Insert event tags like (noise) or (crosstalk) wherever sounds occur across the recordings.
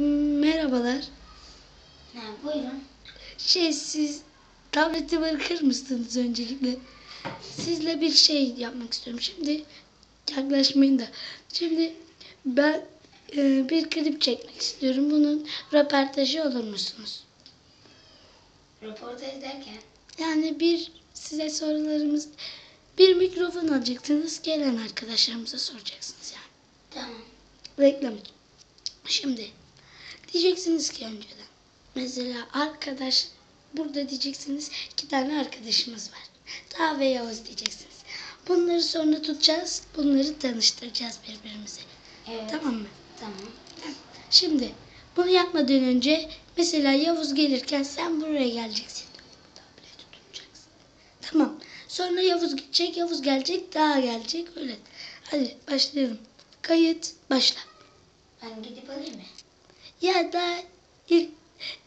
merhabalar. Ha, buyurun. Şey siz tableti bırakır mısınız öncelikle? Sizle bir şey yapmak istiyorum. Şimdi yaklaşmayın da. Şimdi ben e, bir klip çekmek istiyorum. Bunun röportajı olur musunuz? Röportaj derken. Yani bir size sorularımız bir mikrofon alacaksınız. Gelen arkadaşlarımıza soracaksınız yani. Tamam. Reklam. Şimdi diyeceksiniz ki önceden. Mesela arkadaş burada diyeceksiniz iki tane arkadaşımız var. Daha ve Yavuz diyeceksiniz. Bunları sonra tutacağız. Bunları tanıştıracağız birbirimize. Evet. Tamam mı? Tamam. Şimdi bunu yapmadan önce mesela Yavuz gelirken sen buraya geleceksin. Tableti tutacaksın. Tamam. Sonra Yavuz gidecek, Yavuz gelecek, daha gelecek. Öyle. Hadi başlayalım. Kayıt başla. Ben gidip alayım mı? Ya da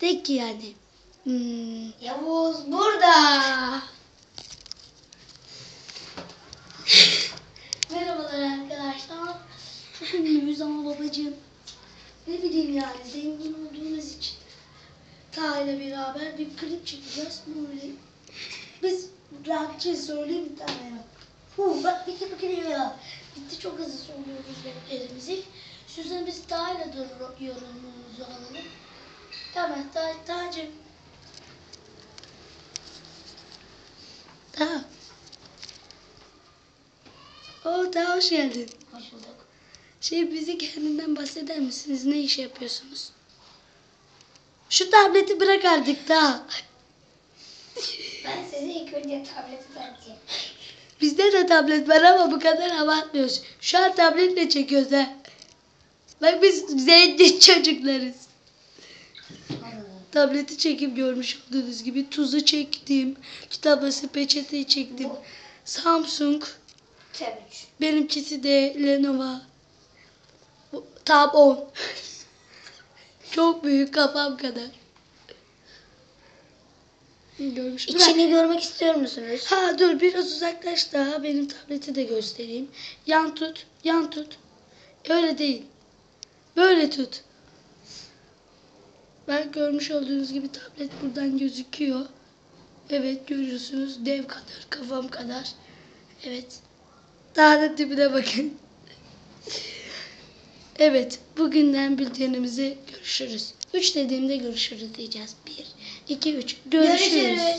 de ki yani. Hmm, Yavuz burada. Merhabalar arkadaşlar. Ünlüyüz ama babacığım. Ne bileyim yani zengin olduğumuz için. Ta ile beraber bir klip çekeceğiz. Böyle. Biz rahatça söyleyeyim bir tane. Hu bak bitti bu klip ya. Bitti çok hızlı söylüyoruz replerimizi. Süzen biz Ta ile yorumumuzu alalım. Tamam Ta, Tacım. Ta. Oo Ta hoş geldin. Hoş bulduk. Şey bizi kendinden bahseder misiniz? Ne iş yapıyorsunuz? Şu tableti bırak artık da. Ben size ilk önce tableti tanıtayım. Bizde de tablet var ama bu kadar abartmıyoruz. Şu an tabletle çekiyoruz ha. Bak biz zengin çocuklarız. Tableti çekip görmüş olduğunuz gibi tuzu çektim. Kitabası peçeteyi çektim. Bu Samsung. 3. Benimkisi de Lenovo. Tab 10. (laughs) Çok büyük kafam kadar. Görmüş. İçini görmek istiyor musunuz? Ha dur biraz uzaklaş daha benim tableti de göstereyim. Yan tut, yan tut. Öyle değil. Böyle tut. Bak görmüş olduğunuz gibi tablet buradan gözüküyor. Evet görüyorsunuz dev kadar, kafam kadar. Evet. Daha da dibine bakın. (laughs) evet, bugünden bültenimizi görüşürüz. Üç dediğimde görüşürüz diyeceğiz. Bir, iki, üç. Görüşürüz. Görüşürüz.